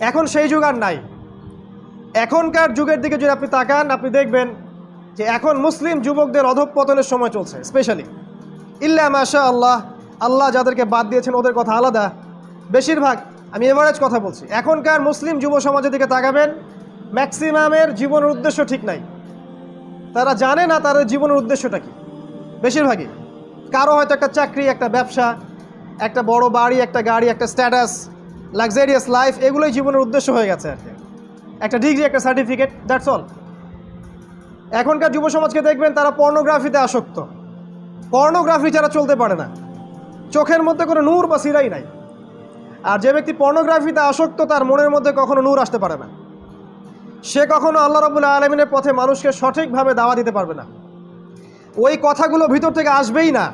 এখন সেই যুগ আর নাই। এখনকার যুগের দিকে যদি আপনি তাকান, আপনি দেখবেন যে এখন মুসলিম যুবকদের অধঃপতনের সময় চলছে স্পেশালি ইল্লা মাশা আল্লাহ আল্লাহ যাদেরকে বাদ দিয়েছেন, ওদের কথা আলাদা। বেশিরভাগ, আমি এভারেজ কথা বলছি। এখনকার মুসলিম যুব সমাজের দিকে তাকাবেন, ম্যাক্সিমামের জীবনের উদ্দেশ্য ঠিক নাই। তারা জানে না তাদের জীবনের উদ্দেশ্যটা কি। বেশিরভাগই। কারও হয়তো একটা চাকরি, একটা ব্যবসা, একটা বড় বাড়ি, একটা গাড়ি, একটা স্ট্যাটাস লাক্সারিয়াস লাইফ এগুলোই জীবনের উদ্দেশ্য হয়ে গেছে আর কি। একটা ডিগ্রি একটা সার্টিফিকেট দ্যাটস অল এখনকার যুব সমাজকে দেখবেন তারা পর্নোগ্রাফিতে আসক্ত। পর্নোগ্রাফি ছাড়া চলতে পারে না। চোখের মধ্যে কোনো নূর বা সিরাই নাই। আর যে ব্যক্তি পর্নোগ্রাফিতে আসক্ত, তার মনের মধ্যে কখনো নূর আসতে পারে না। সে কখনো আল্লাহ রবুল্লা আলমিনের পথে মানুষকে সঠিকভাবে দাওয়া দিতে পারবে না। ওই কথাগুলো ভিতর থেকে আসবেই না।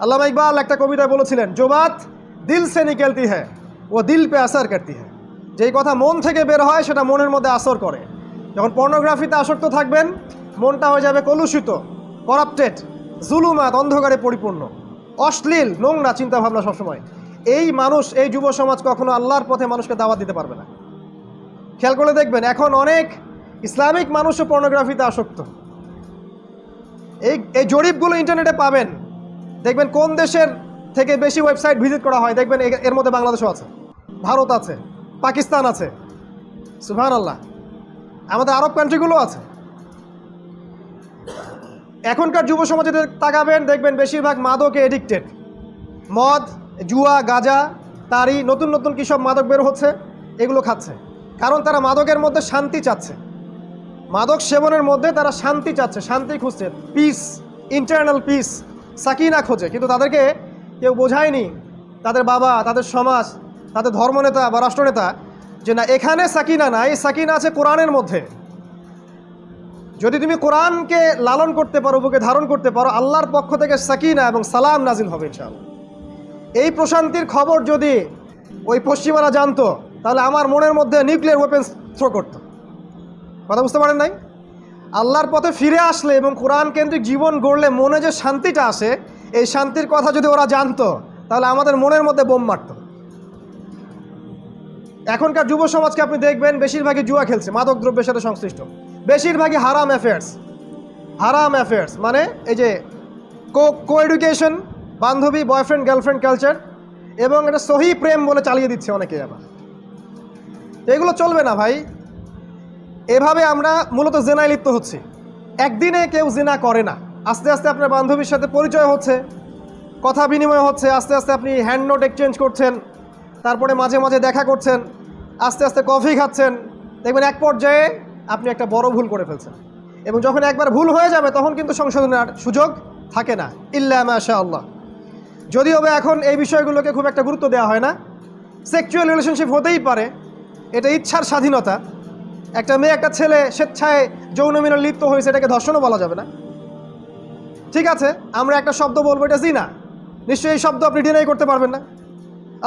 আল্লাহ ইকবাল একটা কবিতায় বলেছিলেন জোবাত দিল সে নিকেলতি হ্যাঁ ও দিল পে আসার করতি হ্যাঁ যেই কথা মন থেকে বের হয়, সেটা মনের মধ্যে আসর করে। যখন পর্নোগ্রাফিতে আসক্ত থাকবেন, মনটা হয়ে যাবে কলুষিত করাপ্টেড জুলুমাত, অন্ধকারে পরিপূর্ণ, অশ্লীল, নোংরা চিন্তাভাবনা সবসময়। এই মানুষ, এই যুব সমাজ কখনো আল্লাহর পথে মানুষকে দাওয়াত দিতে পারবে না। খেয়াল করে দেখবেন, এখন অনেক ইসলামিক মানুষও পর্নোগ্রাফিতে আসক্ত। এই এই জরিপগুলো ইন্টারনেটে পাবেন। দেখবেন কোন দেশের থেকে বেশি ওয়েবসাইট ভিজিট করা হয়, দেখবেন এর মধ্যে বাংলাদেশও আছে, ভারত আছে, পাকিস্তান আছে সুহান আল্লাহ আমাদের আরব কান্ট্রিগুলো আছে। এখনকার যুব সমাজে তাকাবেন, দেখবেন বেশিরভাগ মাদকে এডিক্টেড মদ, জুয়া, গাজা, তারি, নতুন নতুন কী সব মাদক বের হচ্ছে, এগুলো খাচ্ছে। কারণ তারা মাদকের মধ্যে শান্তি চাচ্ছে। মাদক সেবনের মধ্যে তারা শান্তি চাচ্ছে, শান্তি খুঁজছে। পিস ইন্টারনাল পিস সাকিনা খোঁজে। কিন্তু তাদেরকে কেউ বোঝায়নি তাদের বাবা, তাদের সমাজ, তাদের ধর্মনেতা বা রাষ্ট্রনেতা যে না, এখানে সাকিনা নাই সাকিনা আছে কোরআনের মধ্যে। যদি তুমি কোরআনকে লালন করতে পারো, বুকে ধারণ করতে পারো, আল্লাহর পক্ষ থেকে সাকিনা এবং সালাম নাজিল হবে ইনশাআল্লাহ। এই প্রশান্তির খবর যদি ওই পশ্চিমারা জানতো, তাহলে আমার মনের মধ্যে নিউক্লিয়ার ওয়েপেন্স থ্রো করতো। কথা বুঝতে পারেন নাই? আল্লাহর পথে ফিরে আসলে এবং কোরআন কেন্দ্রিক জীবন গড়লে মনে যে শান্তিটা আসে এই শান্তির কথা যদি ওরা জানতো, তাহলে আমাদের মনের মধ্যে বোম মারত। এখনকার যুব সমাজকে আপনি দেখবেন, বেশিরভাগই জুয়া খেলছে, মাদক দ্রব্যের সাথে সংশ্লিষ্ট। বেশিরভাগই হারাম অ্যাফেয়ার্স হারাম অ্যাফেয়ার্স মানে এই যে কো কো এডুকেশন বান্ধবী বয়ফ্রেন্ড গার্লফ্রেন্ড কালচার এবং এটা সহি প্রেম বলে চালিয়ে দিচ্ছে অনেকে আবার। এগুলো চলবে না ভাই। এভাবে আমরা মূলত জেনায় লিপ্ত হচ্ছি। একদিনে কেউ জেনা করে না। আস্তে আস্তে আপনার বান্ধবীর সাথে পরিচয় হচ্ছে, কথা বিনিময় হচ্ছে, আস্তে আস্তে আপনি হ্যান্ড নোট এক্সচেঞ্জ করছেন, তারপরে মাঝে মাঝে দেখা করছেন, আস্তে আস্তে কফি খাচ্ছেন, দেখবেন এক পর্যায়ে আপনি একটা বড় ভুল করে ফেলছেন। এবং যখন একবার ভুল হয়ে যাবে, তখন কিন্তু সংশোধনের সুযোগ থাকে না। ইল্লা মাশা আল্লাহ যদিও বা এখন এই বিষয়গুলোকে খুব একটা গুরুত্ব দেওয়া হয় না সেক্সুয়াল রিলেশনশিপ হতেই পারে, এটা ইচ্ছার স্বাধীনতা। একটা মেয়ে, একটা ছেলে স্বেচ্ছায় যৌন মিলন লিপ্ত হয়েছে, এটাকে ধর্ষণও বলা যাবে না। ঠিক আছে, আমরা একটা শব্দ বলব, এটা জিনা। নিশ্চয়ই এই শব্দ আপনি ডিনাই করতে পারবেন না।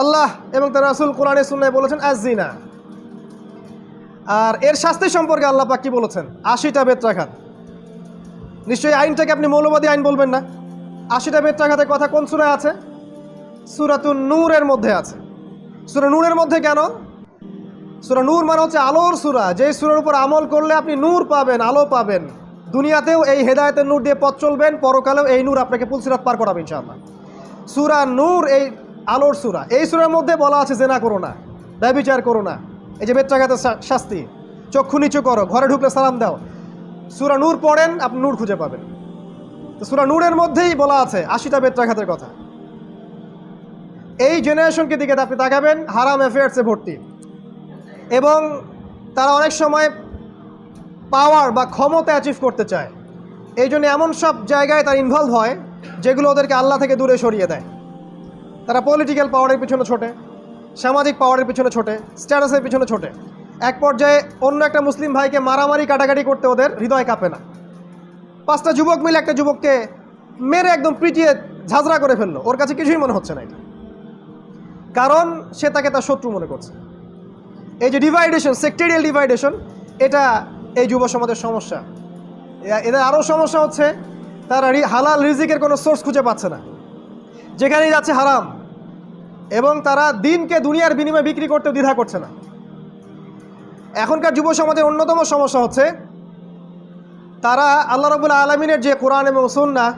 আল্লাহ এবং তার রাসুল কোরআনে, সুন্নায় বলেছেন অ্যাজ জিনা আর এর শাস্তি সম্পর্কে আল্লাহ পাক কি বলেছেন? আশিটা বেত্রাঘাত। নিশ্চয়ই আইনটাকে আপনি মৌলবাদী আইন বলবেন না। আশিটা বেত্রাঘাতের কথা কোন সুরায় আছে? সুরাতুন নূরের মধ্যে আছে। সুরা নূরের মধ্যে কেন? সুরা নূর মানে হচ্ছে আলোর সুরা। যেই সুরের উপর আমল করলে আপনি নূর পাবেন, আলো পাবেন। দুনিয়াতেও এই হেদায়তের নূর দিয়ে পথ চলবেন, পরকালেও এই নূর আপনাকে পুলসিরাত পার করাবে ইনশাআল্লাহ। সুরা নূর, এই আলোর সুরা, এই সুরের মধ্যে বলা আছে, জেনা করো না, ব্যবিচার করো না। এই যে বেত্রাঘাতের শাস্তি, চক্ষু নিচু করো, ঘরে ঢুকলে সালাম দাও। সুরা নূর পড়েন, আপনি নূর খুঁজে পাবেন। তো সুরা নূরের মধ্যেই বলা আছে, আশিটা বেত্রাঘাতের কথা। এই জেনারেশনকে দিকে আপনি তাকাবেন, হারাম অ্যাফেয়ার্সে ভর্তি। এবং তারা অনেক সময় পাওয়ার বা ক্ষমতা অ্যাচিভ করতে চায়। এই জন্য এমন সব জায়গায় তারা ইনভলভ হয়, যেগুলো ওদেরকে আল্লাহ থেকে দূরে সরিয়ে দেয়। তারা পলিটিক্যাল পাওয়ারের পিছনে ছোটে, সামাজিক পাওয়ারের পিছনে ছোটে স্ট্যাটাসের পিছনে ছোটে। এক পর্যায়ে অন্য একটা মুসলিম ভাইকে মারামারি, কাটাকাটি করতে ওদের হৃদয় কাঁপে না। পাঁচটা যুবক মিলে একটা যুবককে মেরে একদম পিটিয়ে ঝাঁঝরা করে ফেলল। ওর কাছে কিছুই মনে হচ্ছে না এটা। কারণ সে তাকে তার শত্রু মনে করছে। এই যে ডিভাইডেশন সেক্টেরিয়াল ডিভাইডেশন এটা এই যুব সমাজের সমস্যা। এদের আরও সমস্যা হচ্ছে, তারা হালাল রিজিকের কোনো সোর্স খুঁজে পাচ্ছে না। যেখানেই যাচ্ছে হারাম। এবং তারা দিনকে দুনিয়ার বিনিময়ে বিক্রি করতে দ্বিধা করছে না। এখনকার যুব সমাজের অন্যতম সমস্যা হচ্ছে, তারা আল্লাহ রবুল আলমিনের যে কোরআন এবং সুন্না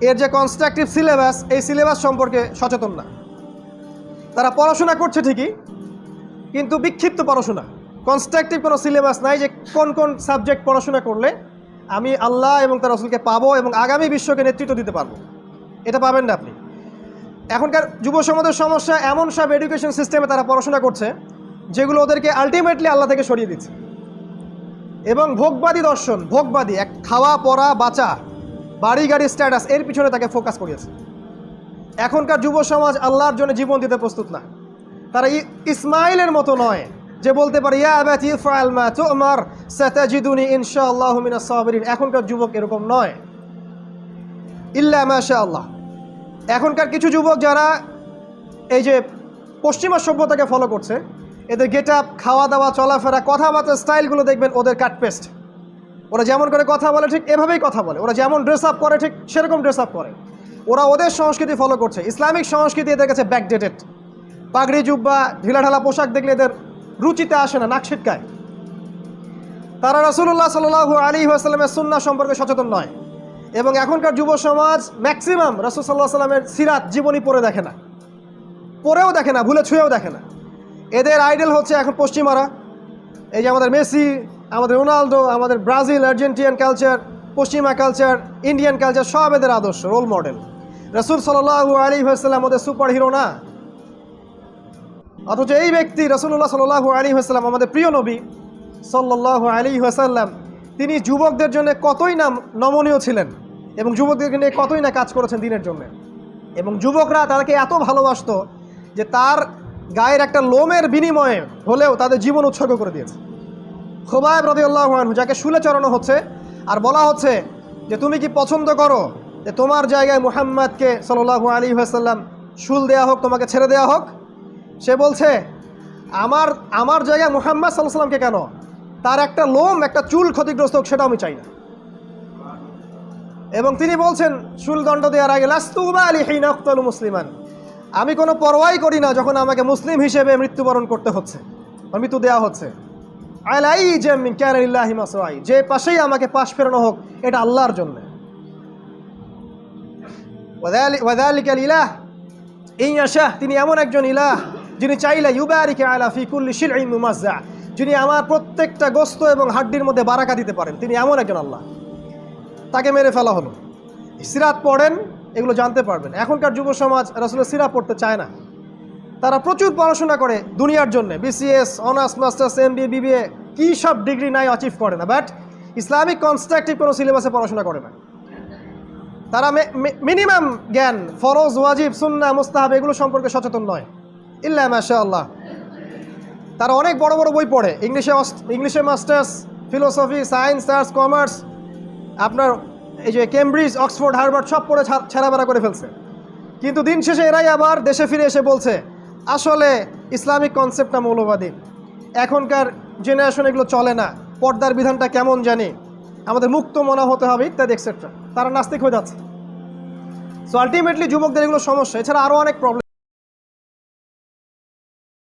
এর যে কনস্ট্রাকটিভ সিলেবাস এই সিলেবাস সম্পর্কে সচেতন না। তারা পড়াশোনা করছে ঠিকই, কিন্তু বিক্ষিপ্ত পড়াশোনা। কনস্ট্রাকটিভ কোনো সিলেবাস নাই যে কোন কোন সাবজেক্ট পড়াশোনা করলে আমি আল্লাহ এবং তার রসুলকে পাবো এবং আগামী বিশ্বকে নেতৃত্ব দিতে পারব। এটা পাবেন না আপনি। এখনকার যুব সমাজের সমস্যা এমন সব এডুকেশন সিস্টেমে তারা পড়াশোনা করছে, যেগুলো ওদেরকে আলটিমেটলি আল্লাহ থেকে সরিয়ে দিচ্ছে। এবং ভোগবাদী দর্শন, ভোগবাদী, এক খাওয়া, পড়া, বাঁচা, বাড়ি, গাড়ি স্ট্যাটাস এর পিছনে তাকে ফোকাস করিয়েছে। এখনকার যুব সমাজ আল্লাহর জন্য জীবন দিতে প্রস্তুত না। তারা ইসমাইলের মতো নয়। যে বলতে পারে, ইয়া আবাতি ইফআল মা তুমার, সাতাজিদুনি ইনশাআল্লাহু মিনাস সাবিরিন। এখনকার যুবক এরকম নয়। ইল্লা মাশাআল্লাহ। এখনকার কিছু যুবক যারা এই যে পশ্চিমা সভ্যতাকে ফলো করছে, এদের গেট আপ খাওয়া দাওয়া চলাফেরা, কথাবার্তা, স্টাইলগুলো দেখবেন ওদের কাট পেস্ট ওরা যেমন করে কথা বলে, ঠিক এভাবেই কথা বলে। ওরা যেমন ড্রেস আপ করে, ঠিক সেরকম ড্রেস আপ করে। ওরা ওদের সংস্কৃতি ফলো করছে। ইসলামিক সংস্কৃতি এদের কাছে ব্যাকডেটেড পাগড়ি, জুব্বা, ঢিলাঢালা পোশাক দেখলে এদের রুচিতে আসে না, নাক ছিটকায়। তারা রসুল্লাহ সাল্লু আলী আসাল্লামের সুন্না সম্পর্কে সচেতন নয় এবং এখনকার যুব সমাজ ম্যাক্সিমাম রসুল সাল্লাহ সাল্লামের সিরাত জীবনী পড়ে দেখে না, পড়েও দেখে না, ভুলে ছুঁয়েও দেখে না। এদের আইডল হচ্ছে এখন পশ্চিমারা। এই যে আমাদের মেসি, আমাদের রোনালদো, আমাদের ব্রাজিল, আর্জেন্টিয়ান কালচার পশ্চিমা কালচার ইন্ডিয়ান কালচার সব এদের আদর্শ রোল মডেল রসুল সাল্লাহু আলী হাসাল্লাম ওদের সুপার হিরো না। অথচ এই ব্যক্তি রসুল্লাহ সাল্লাহু আলী হাসাল্লাম আমাদের প্রিয় নবী সাল্লাহ আলী হাসাল্লাম তিনি যুবকদের জন্য কতই না নমনীয় ছিলেন এবং যুবকদেরকে নিয়ে কতই না কাজ করেছেন দিনের জন্য। এবং যুবকরা তাকে এত ভালোবাসত যে তার গায়ের একটা লোমের বিনিময়ে হলেও তাদের জীবন উৎসর্গ করে দিয়েছে। খোবায়ব রদিউল্লাহ আনহু, যাকে শুলে চড়ানো হচ্ছে, আর বলা হচ্ছে যে, তুমি কি পছন্দ করো যে তোমার জায়গায় মুহাম্মদকে সাল্লাহু আলী আসাল্লাম শুল দেয়া হোক, তোমাকে ছেড়ে দেয়া হোক? সে বলছে, আমার আমার জায়গায় মোহাম্মদ সাল্লাহ সাল্লামকে কেন? তার একটা লোম, একটা চুল ক্ষতিগ্রস্ত হোক, সেটাও আমি চাই না। এবং তিনি বলছেন শুল দণ্ড দেওয়ার আগে লাস্তুবা আলী হিনাক্তাল মুসলিমান। আমি কোনো পরোয়াই করি না যখন আমাকে মুসলিম হিসেবে মৃত্যুবরণ করতে হচ্ছে মৃত্যু দেওয়া হচ্ছে। যে পাশেই আমাকে পাশ ফেরানো হোক, এটা আল্লাহর জন্য। ইয়াশাহ তিনি এমন একজন ইলাহ। যিনি চাইলে ইউবারিকে আলা ফি কুল্লি শিলঈন মুমাজ্জা, যিনি আমার প্রত্যেকটা গোস্ত এবং হাড্ডির মধ্যে বারাকা দিতে পারেন, তিনি এমন একজন আল্লাহ। তাকে মেরে ফেলা হলো। সিরাত পড়েন, এগুলো জানতে পারবেন। এখনকার যুব সমাজ আসলে সিরাত পড়তে চায় না। তারা প্রচুর পড়াশোনা করে দুনিয়ার জন্য, BCS, honours, masters M B BBA, কী সব ডিগ্রি নাই অচিভ করে না। বাট ইসলামিক কনস্ট্রাকটিভ কোনো সিলেবাসে পড়াশোনা করে না। তারা মিনিমাম জ্ঞান, ফরজ, ওয়াজিব সুন্না মুস্তাহাব, এগুলো সম্পর্কে সচেতন নয়। ইল্লা মাশা আল্লাহ তারা অনেক বড় বড় বই পড়ে। ইংলিশে ইংলিশে masters philosophy science arts commerce আপনার এই যে কেমব্রিজ অক্সফোর্ড হার্ভার্ড সব পড়ে ছেঁড়াবেড়া করে ফেলছে। কিন্তু দিন শেষে এরাই আবার দেশে ফিরে এসে বলছে, আসলে ইসলামিক কনসেপ্টটা মৌলবাদী। এখনকার জেনারেশন এগুলো চলে না। পর্দার বিধানটা কেমন জানি? আমাদের মুক্ত মনা হতে হবে, ইত্যাদি এক্সেট্রা তারা নাস্তিক হয়ে যাচ্ছে। সো আলটিমেটলি যুবকদের এগুলো সমস্যা। এছাড়া আরও অনেক প্রবলেম